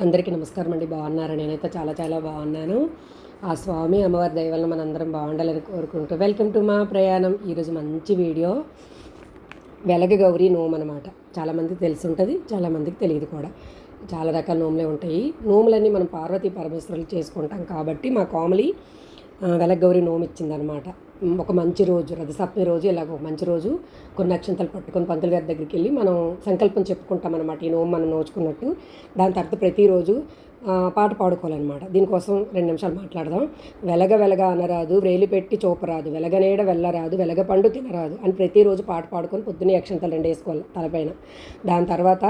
అందరికీ నమస్కారం అండి. బాగున్నారు? నేనైతే చాలా చాలా బాగున్నాను. ఆ స్వామి అమ్మవారి దయవల్ల మనందరం బాగుండాలని కోరుకుంటూ వెల్కమ్ టు మా ప్రయాణం. ఈరోజు మంచి వీడియో. వెలగ గౌరీ నోమ్ అనమాట చాలామందికి తెలిసి ఉంటుంది చాలామందికి తెలియదు కూడా. చాలా రకాల నోములే ఉంటాయి. నోములన్నీ మనం పార్వతీ పరమేశ్వరులు చేసుకుంటాం కాబట్టి మా కామలి వెలగ గౌరీ నోము ఇచ్చిందనమాట ఒక మంచి రోజు రథసప్తమి రోజు ఇలాగ ఒక మంచి రోజు కొన్ని నక్షంతలు పట్టుకొని పంతులు గారి దగ్గరికి వెళ్ళి మనం సంకల్పం చెప్పుకుంటాం అనమాట ఈ నోము మనం నోచుకున్నట్టు. దాని తర్వాత ప్రతిరోజు పాట పాడుకోవాలన్నమాట. దీనికోసం రెండు నిమిషాలు మాట్లాడదాం. వెలగ వెలగ అనరాదు వ్రేలి పెట్టి చూపరాదు వెలగనేడ వెళ్ళరాదు వెలగ పండు తినరాదు అని ప్రతిరోజు పాట పాడుకొని పొద్దున్నే యక్షంతలు రెండు వేసుకోవాలి తలపైన. దాని తర్వాత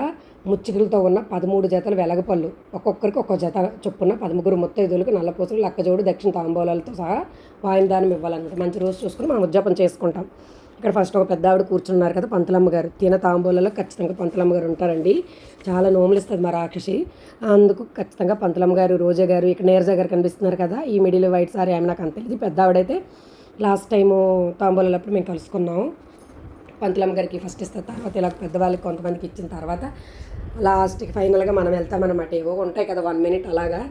ముచ్చికలతో ఉన్న పదమూడు జతలు వెలగపళ్ళు ఒక్కొక్కరికి ఒక్కొక్క జత చొప్పున పదముగురు ముత్తైదులకు నల్లపూసలు లక్కజోడు దక్షిణ తాంబూలాలతో సహా వాయిదానం ఇవ్వాలన్నమాట. మంచి రోజు చూసుకుని మనం ఉద్యాపన చేసుకుంటాం. ఇక్కడ ఫస్ట్ ఒక పెద్ద ఆవిడ కూర్చున్నారు కదా పంతలమ్మ గారు. తిన తాంబూలలో ఖచ్చితంగా పంతలమ్మ గారు ఉంటారండి. చాలా నోములు ఇస్తుంది మా రాక్షసి. అందుకు ఖచ్చితంగా పంతలమ్మ గారు రోజా గారు ఇక్కడ నీరజా గారు కనిపిస్తున్నారు కదా ఈ మిడిల్ వైట్ సారీ ఆమె నాకు అంత తెలియదు. పెద్ద ఆవిడైతే లాస్ట్ టైము తాంబూలప్పుడు మేము కలుసుకున్నాము పంతులమ్మ గారికి ఫస్ట్ ఇస్తారు తర్వాత ఇలా పెద్దవాళ్ళకి కొంతమందికి ఇచ్చిన తర్వాత లాస్ట్కి ఫైనల్గా మనం వెళ్తామన్నమాట. ఏవో ఉంటాయి కదా వన్ మినిట్ అలాగా.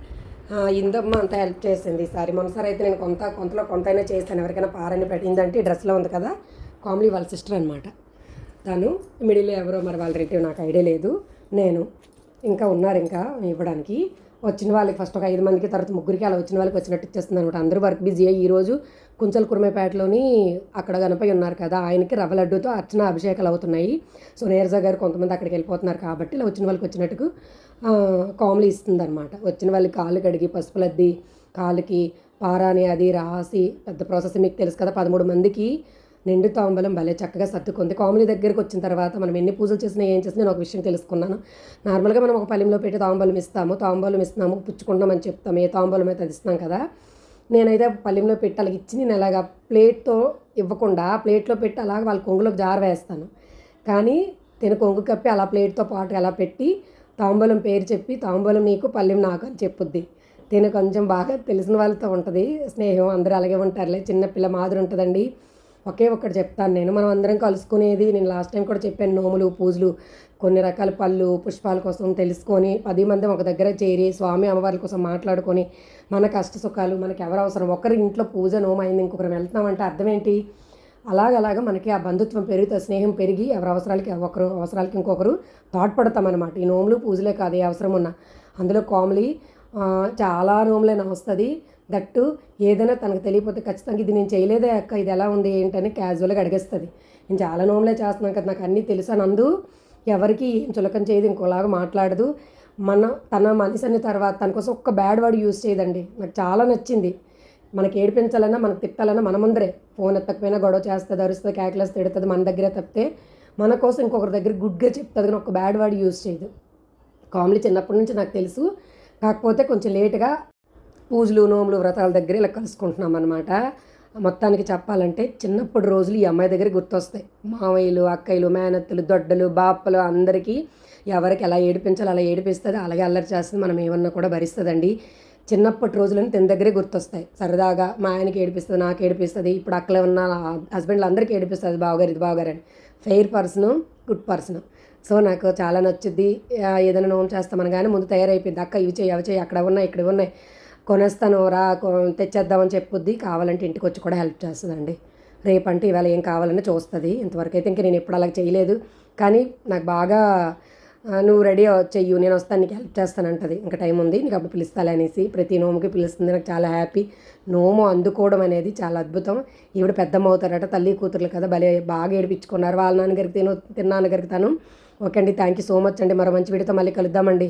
ఇందమ్మ అంతా హెల్ప్ చేసింది. ఈసారి మొన్నసారి అయితే నేను కొంత కొంతలో కొంతైనా చేశాను ఎవరికైనా పారని పెట్టిందంటే ఈ డ్రెస్లో ఉంది కదా. కామ్లీ వాళ్ళ సిస్టర్ అనమాట తను మిడిల్ ఎవరో మరి వాళ్ళ రిలేటివ్ నాకు ఐడియా లేదు. నేను ఇంకా ఉన్నారు ఇంకా ఇవ్వడానికి. వచ్చిన వాళ్ళకి ఫస్ట్ ఒక ఐదు మందికి తర్వాత ముగ్గురికి అలా వచ్చిన వాళ్ళకి వచ్చినట్టు ఇచ్చేస్తుంది అనమాట అందరూ వర్క్ బిజీ అయ్యి ఈరోజు కుంచల్ కుర్మేపేటలోని అక్కడ గణపై ఉన్నారు కదా ఆయనకి రవ్వ లడ్డూతో అర్చన అభిషేకాలు అవుతున్నాయి. సో నేర్జా గారు కొంతమంది అక్కడికి వెళ్ళిపోతున్నారు కాబట్టి ఇలా వచ్చిన వాళ్ళకి వచ్చినట్టుకు కామ్లీ ఇస్తుంది అనమాట వచ్చిన వాళ్ళకి కాళ్ళు కడిగి పసుపులద్ది కాళ్ళకి పారాని అది రాసి పెద్ద ప్రాసెస్ మీకు తెలుసు కదా పదమూడు మందికి నిండు తాంబలం భలే చక్కగా సర్దుకుంది. కామెడీ దగ్గరికి వచ్చిన తర్వాత మనం ఎన్ని పూజలు చేసినా ఏం చేసినా నేను ఒక విషయం తెలుసుకున్నాను. నార్మల్గా మనం ఒక పల్లెంలో పెట్టి తాంబూలం ఇస్తాము. తాంబూలం ఇస్తున్నాము పుచ్చుకుంటామని చెప్తాము ఏ తాంబూలం అయితే అది ఇస్తున్నాం కదా. నేనైతే పల్లెంలో పెట్టి అలాగ ఇచ్చి నేను అలాగ ప్లేట్తో ఇవ్వకుండా ప్లేట్లో పెట్టి అలాగ వాళ్ళ కొంగులోకి జార వేస్తాను. కానీ తిన కొంగు కప్పి అలా ప్లేట్తో పాటు అలా పెట్టి తాంబూలం పేరు చెప్పి తాంబూలం నీకు పల్లెం నాకు అని చెప్పుద్ది. తిన కొంచెం బాగా తెలిసిన వాళ్ళతో ఉంటుంది స్నేహం. అందరూ అలాగే ఉంటారులే. చిన్న పిల్ల మాదిరి ఉంటుందండి. ఒకే ఒక్కటి చెప్తాను నేను. మనం అందరం కలుసుకునేది నేను లాస్ట్ టైం కూడా చెప్పాను నోములు పూజలు కొన్ని రకాల పళ్ళు పుష్పాల కోసం తెలుసుకొని పది మంది ఒక దగ్గర చేరి స్వామి అమ్మవారి కోసం మాట్లాడుకొని మన కష్ట సుఖాలు మనకి ఎవరు అవసరం? ఒకరి ఇంట్లో పూజ నోమైంది ఇంకొకరు వెళ్తున్నామంటే అర్థం ఏంటి అలాగలాగా మనకి ఆ బంధుత్వం పెరుగుతా స్నేహం పెరిగి ఎవరి అవసరాలకి ఒకరు అవసరాలకి ఇంకొకరు తోడ్పడతామన్నమాట. ఈ నోములు పూజలే కాదు ఏ అవసరం ఉన్నా. అందులో కామలీ చాలా నోములైనా వస్తుంది. దట్టు ఏదైనా తనకు తెలియకపోతే ఖచ్చితంగా ఇది నేను చేయలేదే అక్క ఇది ఎలా ఉంది ఏంటని క్యాజువల్గా అడిగేస్తుంది. నేను చాలా నోములే చేస్తున్నాను కదా నాకు అన్నీ తెలుసా నందు? ఎవరికి ఏం చులకం చేయదు ఇంకోలాగా మాట్లాడదు. మన తన మనిషి అనే తర్వాత తన కోసం ఒక్క బ్యాడ్ వర్డ్ యూజ్ చేయదండి. నాకు చాలా నచ్చింది. మనకి ఏడిపించాలన్నా మనకు తిట్టాలన్నా మన ముందరే. ఫోన్ ఎత్తకపోయినా గొడవ చేస్తుంది అరుస్తుంది క్యాక్లెస్ తిడుతుంది మన దగ్గరే తప్పితే మన కోసం ఇంకొకరి దగ్గర గుడ్గా చెప్తుంది కానీ ఒక బ్యాడ్ వర్డ్ యూజ్ చేయదు. కామెడీ చిన్నప్పటి నుంచి నాకు తెలుసు. కాకపోతే కొంచెం లేటుగా పూజలు నోములు వ్రతాల దగ్గర ఇలా కలుసుకుంటున్నాం అనమాట మొత్తానికి చెప్పాలంటే చిన్నప్పుడు రోజులు ఈ అమ్మాయి దగ్గర గుర్తొస్తాయి. మావయ్యలు అక్కయ్యలు మేనత్తలు దొడ్డలు బాప్పలు అందరికీ ఎవరికి ఎలా ఏడిపించాలో అలా ఏడిపిస్తుంది. అలాగే అల్లరి చేస్తుంది. మనం ఏమన్నా కూడా భరిస్తుందండి. చిన్నప్పటి రోజులను తిన దగ్గరే గుర్తొస్తాయి. సరదాగా మా ఆయనకి ఏడిపిస్తుంది నాకు ఏడిపిస్తుంది. ఇప్పుడు అక్కలే ఉన్న హస్బెండ్లు అందరికీ ఏడిపిస్తుంది. బావగారు ఇది బావగారు అని. Fair person good person. So నాకు చాలా నచ్చుద్ది. ఏదైనా నోము చేస్తామని కానీ ముందు తయారైపోయింది. అక్క ఇవి చేయి అవి చేయి అక్కడ ఉన్నాయి ఇక్కడ ఉన్నాయి. కొనేస్తాను రా కొ- తెచ్చేద్దామని చెప్పుద్ది. కావాలంటే ఇంటికి వచ్చి కూడా హెల్ప్ చేస్తుందండి. రేపంటే ఇవాళ ఏం కావాలని చూస్తుంది. ఇంతవరకు అయితే ఇంక నేను ఎప్పుడు అలా చేయలేదు. కానీ నాకు బాగా నువ్వు రెడీ చెయ్యు నేను వస్తాను నీకు హెల్ప్ చేస్తానంటది. ఇంకా టైం ఉంది నీకు అప్పుడు పిలుస్తాలే అనేసి ప్రతి నోముకి పిలుస్తుంది. నాకు చాలా హ్యాపీ. నోము అందుకోవడం అనేది చాలా అద్భుతం. ఈవిడ పెద్దమ్మ అవుతారట తల్లి కూతుర్లు కదా భలే బాగా ఏడిపించుకున్నారు. వాళ్ళ నాన్నగారికి తిను తిన్నాన్నగారికి తను. ఓకే అండి. థ్యాంక్ యూ సో మచ్ అండి. మరో మంచి వీడియోతో మళ్ళీ కలుద్దామండి.